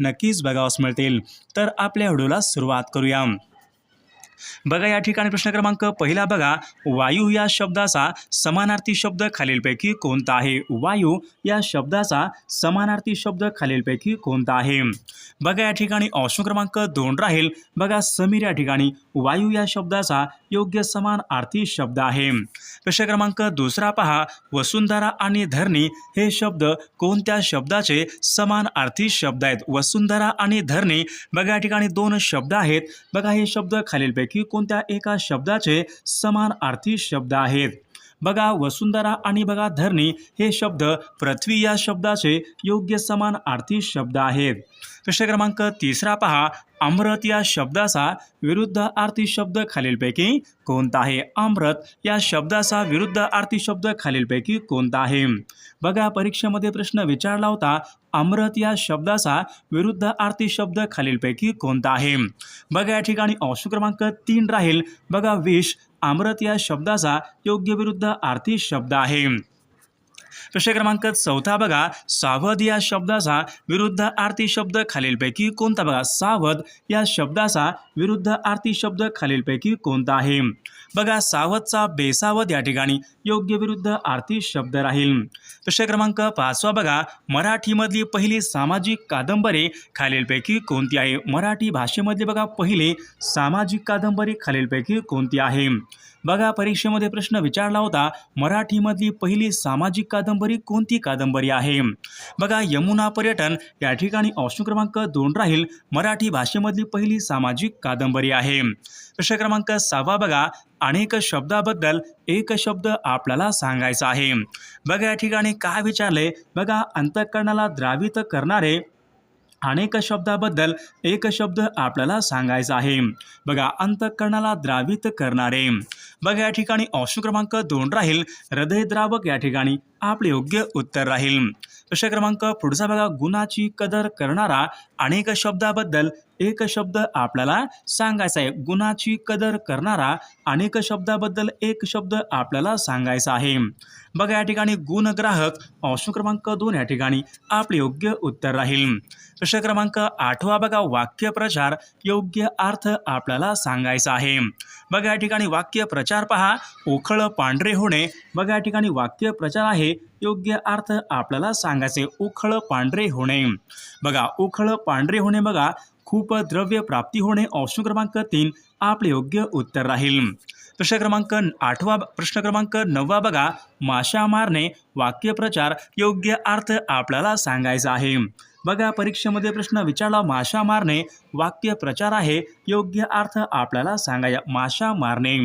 नक्कीच बघावास मिळतील. तर आपल्या व्हिडिओला सुरुवात करूया. बघा या ठिकाणी प्रश्न क्रमांक पहिला बघा. वायू या शब्दाचा समानार्थी शब्द खालीलपैकी कोणता आहे? वायू या शब्दाचा समानार्थी शब्द खालीलपैकी कोणता आहे? बघा या ठिकाणी ऑप्शन क्रमांक दोन राहील. बघा समीर या ठिकाणी वायू या शब्दाचा योग्य समान अर्थी शब्द आहे. प्रश्न क्रमांक दुसरा पहा वसुंधरा आणि धरणी हे शब्द कोणत्या शब्दाचे समान अर्थी शब्द आहेत? वसुंधरा आणि धरणी बघा या ठिकाणी दोन शब्द आहेत. बघा हे शब्द खालीलपैकी कोणत्या एका शब्दाचे समान अर्थी शब्द आहेत? बघा वसुंधरा आणि बघा धरणी हे शब्द पृथ्वी या शब्दाचे योग्य समान अर्थी शब्द आहेत. प्रश्न क्रमांक तिसरा पहा. अमृत या शब्दाचा विरुद्ध आर्थी शब्द खालीलपैकी कोणता आहे? अमृत या शब्दाचा विरुद्ध आर्थिक शब्द खालीलपैकी कोणता आहे? बघा परीक्षेमध्ये प्रश्न विचारला होता अमृत या शब्दाचा विरुद्ध आर्थिक शब्द खालीलपैकी कोणता आहे? बघा या ठिकाणी ऑप्शन क्रमांक तीन राहील. बघा विष अमृत या शब्दाचा योग्य विरुद्ध आर्थिक शब्द आहे. प्रश्न क्रमांक चौथा बघा सावध या शब्दाचा विरुद्ध आरती शब्द खालीलपैकी कोणता बघा? सावध या शब्दाचा विरुद्ध आरती शब्द खालीलपैकी कोणता आहे? बघा सावधचा बेसावध या ठिकाणी योग्य विरुद्ध आरती शब्द राहील. प्रश्न क्रमांक पाचवा बघा मराठीमधली पहिली सामाजिक कादंबरी खालीलपैकी कोणती आहे? मराठी भाषेमधली बघा पहिली सामाजिक कादंबरी खालीलपैकी कोणती आहे? बघा परीक्षेमध्ये प्रश्न विचारला होता मराठीमधली पहिली सामाजिक कादंबरी कोणती कादंबरी आहे? बघा यमुना पर्यटन या ठिकाणी ऑप्शन क्रमांक दोन राहील मराठी भाषेमधली पहिली सामाजिक कादंबरी आहे. प्रश्न क्रमांक सहावा बघा अनेक शब्दाबद्दल एक शब्द आपल्याला सांगायचा आहे. बघा या ठिकाणी काय विचारले? बघा अंतःकरणाला द्रावित करणारे अनेक शब्दाबद्दल एक शब्द आपल्याला सांगायचा आहे. बघा अंतकरणाला द्रावित करणारे. बघा या ठिकाणी ऑप्शन क्रमांक दोन राहील. हृदयद्रावक या ठिकाणी आपले योग्य उत्तर राहील. प्रश्न क्रमांक पुढचा बघा गुणाची कदर करणारा अनेक शब्दाबद्दल एक शब्द आपल्याला सांगायचा आहे. गुणाची कदर करणारा अनेक शब्दाबद्दल एक शब्द आपल्याला सांगायचा आहे. बघा या ठिकाणी गुणग्राहक ऑप्शन क्रमांक दोन या ठिकाणी आपले योग्य उत्तर राहील. प्रश्न क्रमांक आठवा बघा वाक्य प्रचार योग्य अर्थ आपल्याला सांगायचा आहे. बघा या ठिकाणी वाक्य प्रचार पहा. उखळ पांढरे होणे. बघा या ठिकाणी वाक्य प्रचार आहे. योग्य अर्थ आपल्याला सांगायचे उखळ पांढरे होणे. बघा उखळ पांढरे होणे बघा खूप द्रव्य प्राप्ती होणे ऑप्शन क्रमांक तीन आपले योग्य उत्तर राहील. प्रश्न क्रमांक आठवा प्रश्न क्रमांक नववा बघा माशा मारणे वाक्यप्रचार योग्य अर्थ आपल्याला सांगायचा आहे. बघा परीक्षेमध्ये प्रश्न विचारला माशा मारणे वाक्य प्रचार आहे योग्य अर्थ आपल्याला सांगाय माशा मारणे.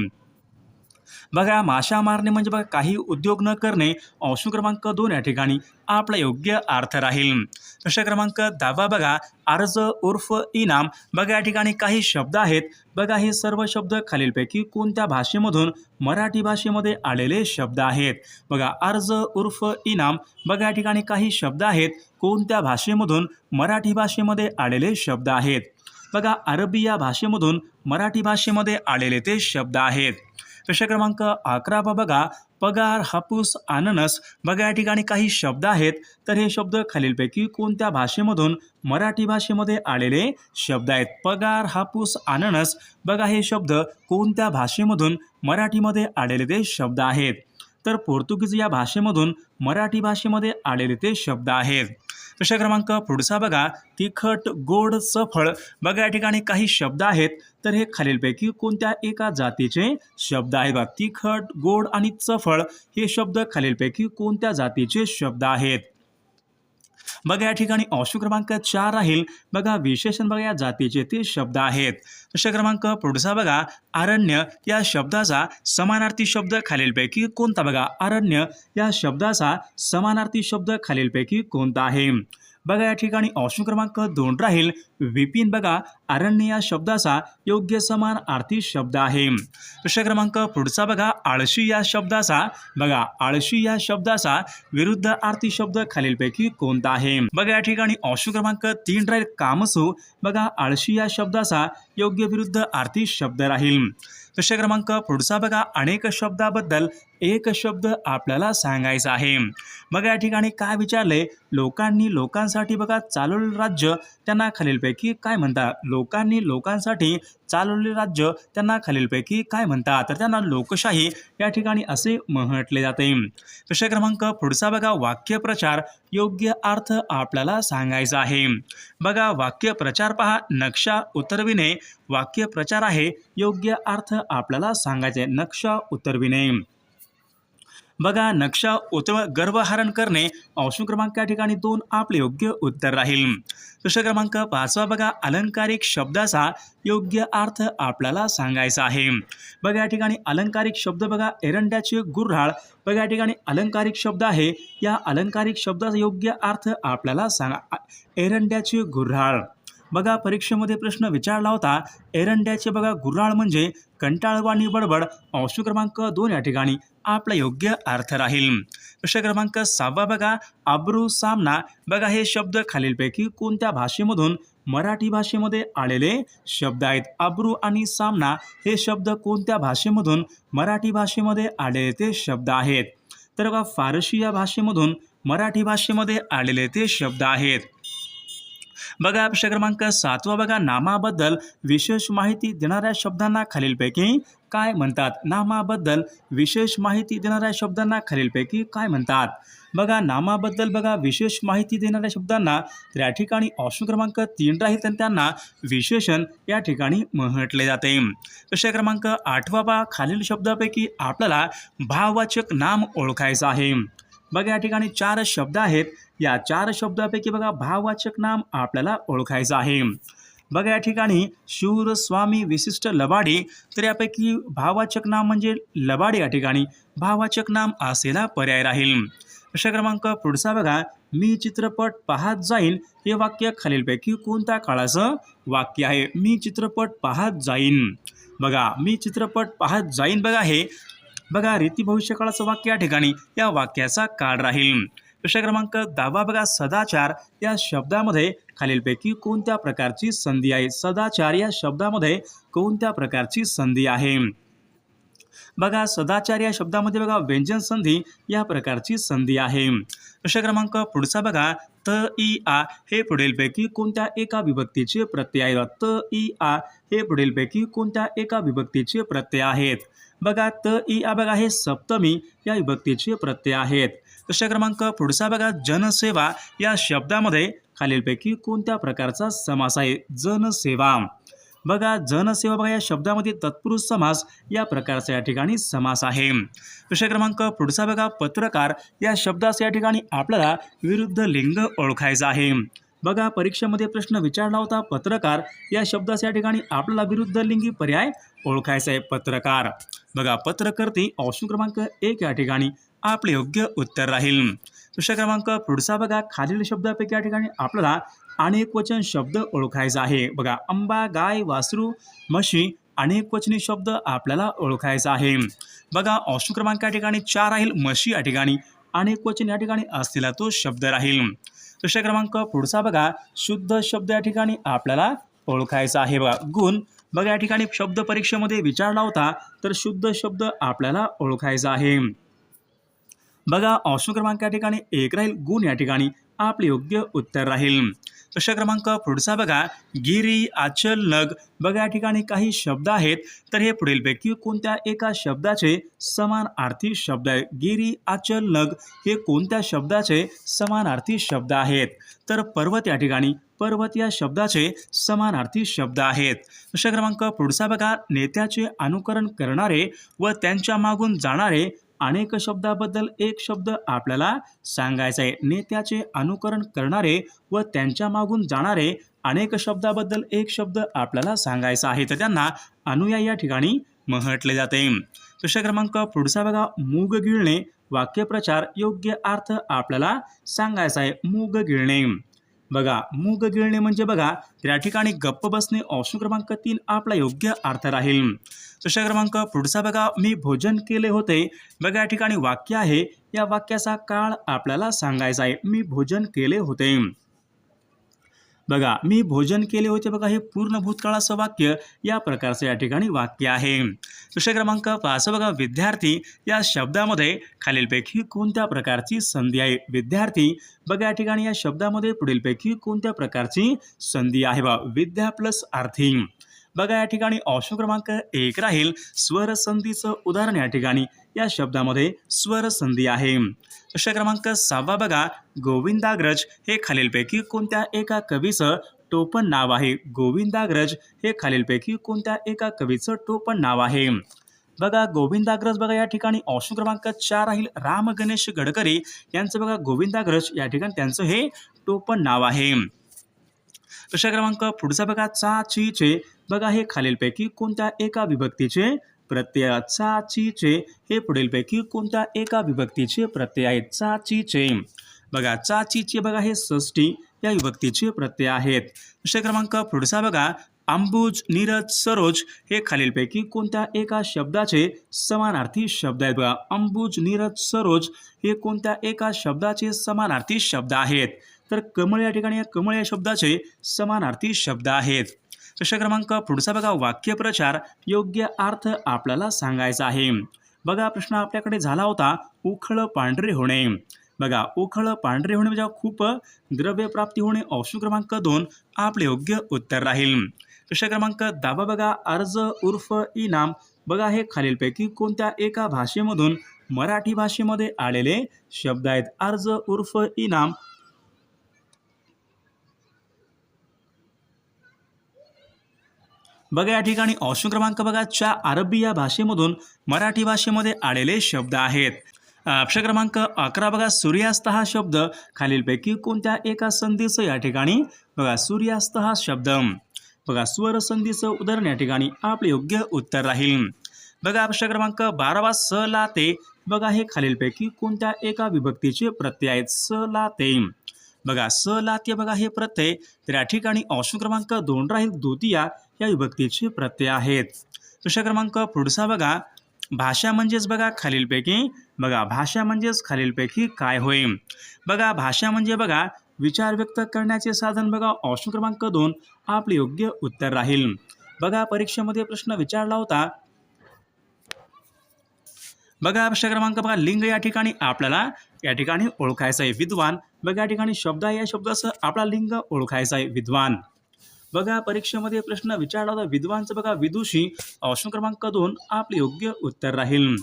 बघा माशा मारणे म्हणजे बघा काही उद्योग न करणे ऑप्शन क्रमांक दोन या ठिकाणी आपला योग्य अर्थ राहील. प्रश्न क्रमांक दहावा बघा. अर्ज उर्फ इनाम. बघा या ठिकाणी काही शब्द आहेत. बघा हे सर्व शब्द खालीलपैकी कोणत्या भाषेमधून मराठी भाषेमध्ये आलेले शब्द आहेत? बघा अर्ज उर्फ इनाम. बघा या ठिकाणी काही शब्द आहेत. कोणत्या भाषेमधून मराठी भाषेमध्ये आलेले शब्द आहेत? बघा अरबी या भाषेमधून मराठी भाषेमध्ये आलेले ते शब्द आहेत. प्रश्न क्रमांक अकरा बघा. पगार हापूस अननस बघा या ठिकाणी काही शब्द आहेत. तर हे शब्द खालीलपैकी कोणत्या भाषेमधून मराठी भाषेमध्ये आलेले शब्द आहेत? पगार हापूस अननस बघा हे शब्द कोणत्या भाषेमधून मराठीमध्ये आलेले ते शब्द आहेत? तर पोर्तुगीज या भाषेमधून मराठी भाषेमध्ये आलेले ते शब्द आहेत. प्रश्न क्रमांक पुढचा बघा. तिखट गोड सफळ बघा या ठिकाणी काही शब्द आहेत. तर हे खालीलपैकी कोणत्या एका जातीचे शब्द आहेत बघा. तिखट गोड आणि चफळ हे शब्द खालीलपैकी कोणत्या जातीचे शब्द आहेत? बघा या ठिकाणी ऑप्शन क्रमांक चार राहील. बघा विशेषण बघा या जातीचे ते शब्द आहेत. प्रश्न क्रमांक पुढचा बघा. अरण्य या शब्दाचा समानार्थी शब्द खालीलपैकी कोणता बघा? अरण्य या शब्दाचा समानार्थी शब्द खालीलपैकी कोणता आहे? बघा या ठिकाणी ऑप्शन क्रमांक दोन राहील. विपिन बघा अरण्य या शब्दाचा योग्य समान आर्थी शब्द आहे. प्रश्न क्रमांक पुढचा बघा आळशी या शब्दाचा. बघा आळशी या शब्दाचा विरुद्ध आर्थी शब्द खालीलपैकी कोणता आहे? बघा या ठिकाणी ऑप्शन क्रमांक तीन राहील. कामसू. बघा आळशी या शब्दाचा योग्य विरुद्ध आर्थी शब्द राहील. प्रश्न क्रमांक पुढचा बघा. अनेक शब्दाबद्दल एक शब्द आपल्याला सांगायचा आहे. बघा या ठिकाणी काय विचारले? लोकांनी लोकांसाठी बघा चालवलेलं राज्य त्यांना खालीलपैकी काय म्हणतात? लोकांनी लोकांसाठी चालवलेले राज्य त्यांना खालीलपैकी काय म्हणतात? तर त्यांना लोकशाही या ठिकाणी असे म्हटले जाते. प्रश्न क्रमांक पुढचा बघा. वाक्यप्रचार योग्य अर्थ आपल्याला सांगायचा आहे. बघा वाक्यप्रचार पहा. नक्षा उतरविणे. वाक्यप्रचार आहे. योग्य अर्थ आपल्याला सांगायचे नक्षा उतरविणे. बघा नक्षा उतर गर्भहरण करणे ऑप्शन क्रमांक या ठिकाणी दोन आपले योग्य उत्तर राहील. प्रश्न क्रमांक पाचवा बघा अलंकारिक शब्दाचा योग्य अर्थ आपल्याला सांगायचा आहे. बघा या ठिकाणी अलंकारिक शब्द बघा एरंड्याचे गुर्हाळ बघा या ठिकाणी अलंकारिक शब्द आहे. या अलंकारिक शब्दाचा योग्य अर्थ आपल्याला सांगा एरंड्याचे गुर्हाळ बघा परीक्षेमध्ये प्रश्न विचारला होता. एरंड्याचे बघा गुर्राळ म्हणजे कंटाळवाणी बडबड. अंश क्रमांक दोन या ठिकाणी. आपला योग्य अर्थ राहील. प्रश्न क्रमांक सहावा बघा अब्रू सामना. बघा हे शब्द खालीलपैकी कोणत्या भाषेमधून मराठी भाषेमध्ये आलेले शब्द आहेत? अब्रू आणि सामना हे शब्द कोणत्या भाषेमधून मराठी भाषेमध्ये आलेले ते शब्द आहेत? तर बघा फारशी या भाषेमधून मराठी भाषेमध्ये आलेले ते शब्द आहेत. बघा प्रश्न क्रमांक सातवा बघा नामाबद्दल विशेष माहिती देणाऱ्या शब्दांना खालीलपैकी काय म्हणतात? नामाबद्दल विशेष माहिती देणाऱ्या शब्दांना खालीलपैकी काय म्हणतात? बघा नामाबद्दल बघा विशेष माहिती देणाऱ्या शब्दांना त्या ठिकाणी ऑप्शन क्रमांक तीन राहील तर त्यांना विशेषण या ठिकाणी म्हटले जाते. प्रश्न क्रमांक आठवा बा खालील शब्दापैकी आपल्याला भाववाचक नाम ओळखायचं आहे. बघा या ठिकाणी चार शब्द आहेत. या चार शब्दापैकी बघा भाववाचक नाम आपल्याला ओळखायचं आहे. बघा या ठिकाणी शूर स्वामी विशिष्ट लबाडे तर यापैकी भाववाचक नाम म्हणजे लबाडे या ठिकाणी. भाववाचक नाम असेला पर्याय राहील. प्रश्न क्रमांक पुढचा बघा. मी चित्रपट पाहत जाईन हे वाक्य खालीलपैकी कोणत्या काळाचं वाक्य आहे? मी चित्रपट पाहत जाईन. बघा मी चित्रपट पाहत जाईन बघा हे बघा रीती भविष्यकाळाचं वाक्य या ठिकाणी या वाक्याचा काळ राहील. प्रश्न क्रमांक दहावा बघा सदाचार या शब्दामध्ये खालीलपैकी कोणत्या प्रकारची संधी आहे? सदाचार या शब्दामध्ये कोणत्या प्रकारची संधी आहे? बघा सदाचार या शब्दामध्ये बघा व्यंजन संधी या प्रकारची संधी आहे. प्रश्न क्रमांक पुढचा बघा त ई आ हे पुढीलपैकी कोणत्या एका विभक्तीचे प्रत्यय आहेत? त ई आ हे पुढीलपैकी कोणत्या एका विभक्तीचे प्रत्यय आहेत? बघा त ई आ बघा हे सप्तमी या विभक्तीचे प्रत्यय आहेत. प्रश्न क्रमांक? पुढचा बघा जनसेवा या शब्दामध्ये खालीलपैकी कोणत्या प्रकारचा समास आहे? जनसेवा. बघा जनसेवा बघा या शब्दामध्ये तत्पुरुष समास या प्रकारचा या ठिकाणी समास आहे. प्रश्न क्रमांक? पुढचा बघा पत्रकार या शब्दाचा या ठिकाणी आपल्याला विरुद्ध लिंग ओळखायचं आहे. बघा परीक्षेमध्ये प्रश्न विचारला होता पत्रकार या शब्दाचा या ठिकाणी आपल्याला विरुद्ध लिंगी पर्याय ओळखायचा आहे पत्रकार. बघा पत्रकर्ते ऑप्शन क्रमांक एक या ठिकाणी आपले योग्य उत्तर राहील. प्रश्न क्रमांक पुढचा बघा खालील शब्दापैकी या ठिकाणी आपल्याला अनेक वचन शब्द ओळखायचा आहे. बघा आंबा गाय वासरू म्हशी अनेक वचनी शब्द आपल्याला ओळखायचा आहे. बघा ऑप्शन क्रमांक या ठिकाणी चार राहील म्हशी या ठिकाणी अनेक वचन या ठिकाणी असलेला तो शब्द राहील. प्रश्न क्रमांक पुढचा बघा शुद्ध शब्द या ठिकाणी आपल्याला ओळखायचा आहे. बघा गुण बघा या ठिकाणी शब्द परीक्षेमध्ये विचारला होता तर शुद्ध शब्द आपल्याला ओळखायचा आहे. बघा ऑप्शन क्रमांक या ठिकाणी एक राहील गुण या ठिकाणी आपले योग्य उत्तर राहील. प्रश्न क्रमांक पुढचा बघा. गिरी आचल नग बघा या ठिकाणी काही शब्द आहेत. तर हे पुढीलपैकी कोणत्या एका शब्दाचे समानार्थी शब्द आहे? गिरी आचल नग हे कोणत्या शब्दाचे समानार्थी शब्द आहेत? तर पर्वत या ठिकाणी पर्वत या शब्दाचे समानार्थी शब्द आहेत. प्रश्न क्रमांक पुढचा बघा. नेत्याचे अनुकरण करणारे व त्यांच्या मागून जाणारे अनेक शब्दाबद्दल एक शब्द आपल्याला सांगायचा आहे नेत्याचे अनुकरण करणारे व त्यांच्या मागून जाणारे अनेक शब्दाबद्दल एक शब्द आपल्याला सांगायचा आहे. तर त्यांना अनुयायी या ठिकाणी म्हटले जाते. प्रश्न क्रमांक पुढचा बघा. मूग गिळणे वाक्यप्रचार योग्य अर्थ आपल्याला सांगायचा आहे. मूग गिळणे. बघा मूग गिळणे म्हणजे बघा त्या ठिकाणी गप्प बसणे ऑप्शन क्रमांक तीन आपला योग्य अर्थ राहील. प्रश्न क्रमांक पुढचा बघा. मी भोजन केले होते. बघा या ठिकाणी वाक्य आहे. या वाक्याचा काळ आपल्याला सांगायचा आहे. मी भोजन केले होते. बघा मी भोजन केले होते बघा हे पूर्ण भूतकाळाचं वाक्य. या प्रकारचं या ठिकाणी वाक्य आहे. प्रश्न क्रमांक पाच बघा. विद्यार्थी या शब्दामध्ये खालीलपैकी कोणत्या प्रकारची संधी आहे? विद्यार्थी बघा या ठिकाणी या शब्दामध्ये पुढीलपैकी कोणत्या प्रकारची संधी आहे? बा विद्या प्लस आर्थी बघा या ठिकाणी ऑप्शन क्रमांक एक राहील. स्वर संधीचं उदाहरण या ठिकाणी. या शब्दामध्ये स्वर संधी आहे. प्रश्न क्रमांक सहावा बघा. गोविंदाग्रज हे खालीलपैकी कोणत्या एका कवीचं टोपण नाव आहे? गोविंदाग्रज हे खालीलपैकी कोणत्या एका कवीचं टोपण नाव आहे? बघा गोविंदाग्रज बघा या ठिकाणी ऑप्शन क्रमांक चार राहील. राम गणेश गडकरी यांचं बघा गोविंदाग्रज या ठिकाणी त्यांचं हे टोपण नाव आहे. प्रश्न क्रमांक पुढचा बघा. चा ची चे. बघा हे खालीलपैकी कोणत्या एका विभक्तीचे प्रत्यय चा ची चे हे पुढीलपैकी कोणत्या एका विभक्तीचे प्रत्यय आहेत? चा ची चे बघा चा ची चे बघा हे षष्टी या विभक्तीचे प्रत्यय आहेत. प्रश्न क्रमांक पुढचा बघा. अंबुज नीरज सरोज हे खालीलपैकी कोणत्या एका शब्दाचे समानार्थी शब्द आहेत? बघा अंबुज नीरज सरोज हे कोणत्या एका शब्दाचे समानार्थी शब्द आहेत? तर कमळ या ठिकाणी या कमळ या शब्दाचे समानार्थी शब्द आहेत. प्रश्न क्रमांक पुढचा बघा वाक्यप्रचार योग्य अर्थ आपल्याला सांगायचा आहे. बघा प्रश्न आपल्याकडे झाला होता उखळ पांढरे होणे. बघा उखळ पांढरे होणे म्हणजे खूप द्रव्य प्राप्ती होणे. ऑप्शन क्रमांक दोन आपले योग्य उत्तर राहील. प्रश्न क्रमांक दहावा बघा अर्ज उर्फ इनाम. बघा हे खालीलपैकी कोणत्या एका भाषेमधून मराठी भाषेमध्ये आलेले शब्द आहेत? अर्ज उर्फ इनाम. बघा या ठिकाणी ऑप्शन क्रमांक बघा. च्या अरबी या भाषेमधून मराठी भाषेमध्ये आलेले शब्द आहेत. अक्षर क्रमांक अकरा बघा. सूर्यास्त हा शब्द. खालीलपैकी कोणत्या एका संधीचं या ठिकाणी बघा. सूर्यास्त हा शब्द. बघा स्वर संधीचं उदाहरण या ठिकाणी आपले योग्य उत्तर राहील. बघा अक्षर क्रमांक बारावा स ला ते. बघा हे खालीलपैकी कोणत्या एका विभक्तीचे प्रत्यय आहेत? स ला ते. बघा स लात्य बघा हे प्रत्यय तर या ठिकाणी ऑप्शन क्रमांक दोन राहील द्वितीया या विभक्तीचे प्रत्यय आहेत. प्रश्न क्रमांक पुढचा बघा भाषा म्हणजेच बघा खालीलपैकी बघा भाषा म्हणजेच खालीलपैकी काय होईल बघा भाषा म्हणजे बघा विचार व्यक्त करण्याचे साधन बघा ऑप्शन क्रमांक दोन आपले योग्य उत्तर राहील. बघा परीक्षेमध्ये प्रश्न विचारला होता. बघा प्रश्न क्रमांक बघा लिंग या ठिकाणी आपल्याला या ठिकाणी ओळखायचं आहे. विद्वान बघा या ठिकाणी शब्द आहे. या शब्दाचं आपला लिंग ओळखायचा आहे. विद्वान. बघा परीक्षेमध्ये प्रश्न विचारला होता. विद्वानचं बघा विदुषी ऑप्शन क्रमांक दोन आपले योग्य उत्तर राहील.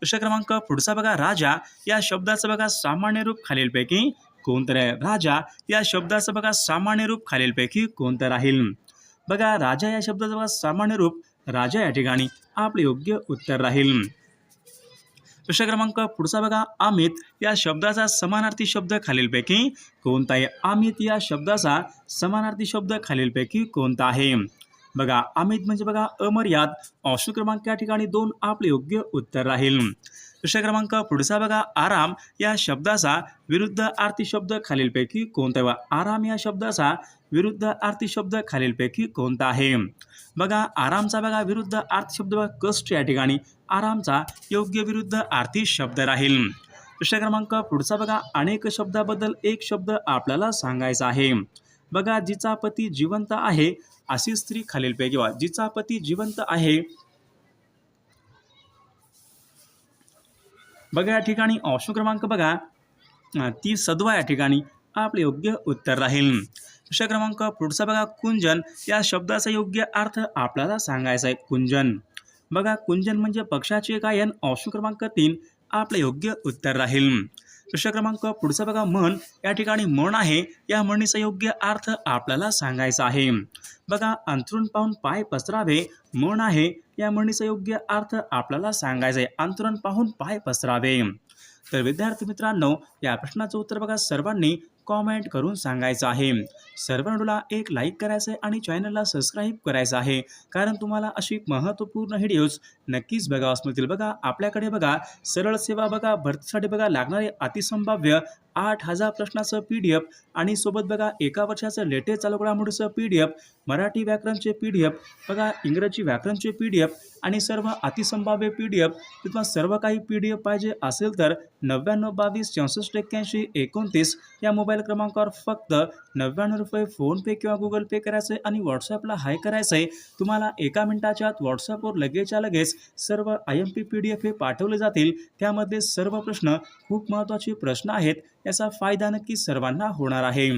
प्रश्न क्रमांक पुढचा बघा राजा या शब्दाचं बघा सामान्य रूप खालीलपैकी कोणतं आहे राजा या शब्दाचं बघा सामान्य रूप खालीलपैकी कोणतं राहील? बघा राजा या शब्दाचं बघा सामान्य रूप राजा या ठिकाणी आपले योग्य उत्तर राहील. प्रश्न क्रमांक पुढचा बघा अमित या शब्दाचा समानार्थी शब्द खालीलपैकी कोणता आहे अमित या शब्दाचा समानार्थी शब्द खालीलपैकी कोणता आहे? बघा अमित म्हणजे बघा अमर्याद. ऑप्शन क्रमांक या ठिकाणी दोन आपले योग्य उत्तर राहील. प्रश्न क्रमांक पुढचा बघा आराम. या शब्दाचा विरुद्ध आर्थिक शब्द खालीलपैकी कोणता आहे? आराम या शब्दाचा विरुद्ध आरती शब्द खालीलपैकी कोणता आहे? बघा आरामचा बघा विरुद्ध आर्थिक शब्द बघा कष्ट या ठिकाणी आरामचा योग्य विरुद्ध आरती शब्द राहील. प्रश्न क्रमांक पुढचा बघा अनेक शब्दाबद्दल एक शब्द आपल्याला सांगायचा आहे. बघा जिचा पती जिवंत आहे अशी स्त्री खालीलपैकी वा जिचा पती जिवंत आहे बघा या ठिकाणी ऑप्शन क्रमांक बघा ती सदवा या ठिकाणी आपले योग्य उत्तर राहील. प्रश्न क्रमांक पुढचा बघा कुंजन. या शब्दाचा योग्य अर्थ आपल्याला सांगायचा आहे कुंजन. बघा कुंजन म्हणजे पक्षाचे गायन ऑप्शन क्रमांक तीन. आपले योग्य उत्तर राहील. प्रश्न क्रमांक पुढचा बघा मन या ठिकाणी मन आहे. या म्हणीचा योग्य अर्थ आपल्याला सांगायचा आहे. बघा अंथरुण पाहून पाय पसरावे मन आहे. या म्हणीचा योग्य अर्थ आपल्याला सांगायचा आहे. अंतरण पाहून पाय पसरावे. तर विद्यार्थी मित्रांनो या प्रश्नाचं उत्तर बघा सर्वांनी. कॉमेंट करून सांगायचं आहे. सर्वांना एक लाईक करायचं आहे आणि चॅनलला सबस्क्राईब करायचं आहे. कारण तुम्हाला अशी महत्त्वपूर्ण व्हिडिओज नक्कीच बघा मिळतील बघा आपल्याकडे बघा सरळ सेवा बघा भरतीसाठी बघा लागणारे अतिसंभाव्य आठ हजार प्रश्नाचं पी डी एफ आणि सोबत बघा एका वर्षाचं लेटेस्ट चालू घडामोडीचं पी डी एफ मराठी व्याकरणचे पी डी एफ बघा इंग्रजी व्याकरणचे पी डी एफ आणि सर्व अतिसंभाव्य पी डी एफ किंवा सर्व काही पी डी एफ पाहिजे असेल तर नव्याण्णव बावीस चौसष्ट एक्क्याऐंशी एकोणतीस या मोबाईल क्रमांकावर फक्त नव्याण्णव रुपये फोनपे किंवा गुगल पे करायचं आहे आणि व्हॉट्सॲपला हाय करायचं आहे तुम्हाला एका मिनिटाच्या आत व्हॉट्सॲपवर लगेचच्या लगेच सर्व I M P P D F हे पाठवले जातील. त्यामध्ये सर्व प्रश्न खूप महत्त्वाचे प्रश्न आहेत याचा फायदा नक्की सर्वांना होणार आहे.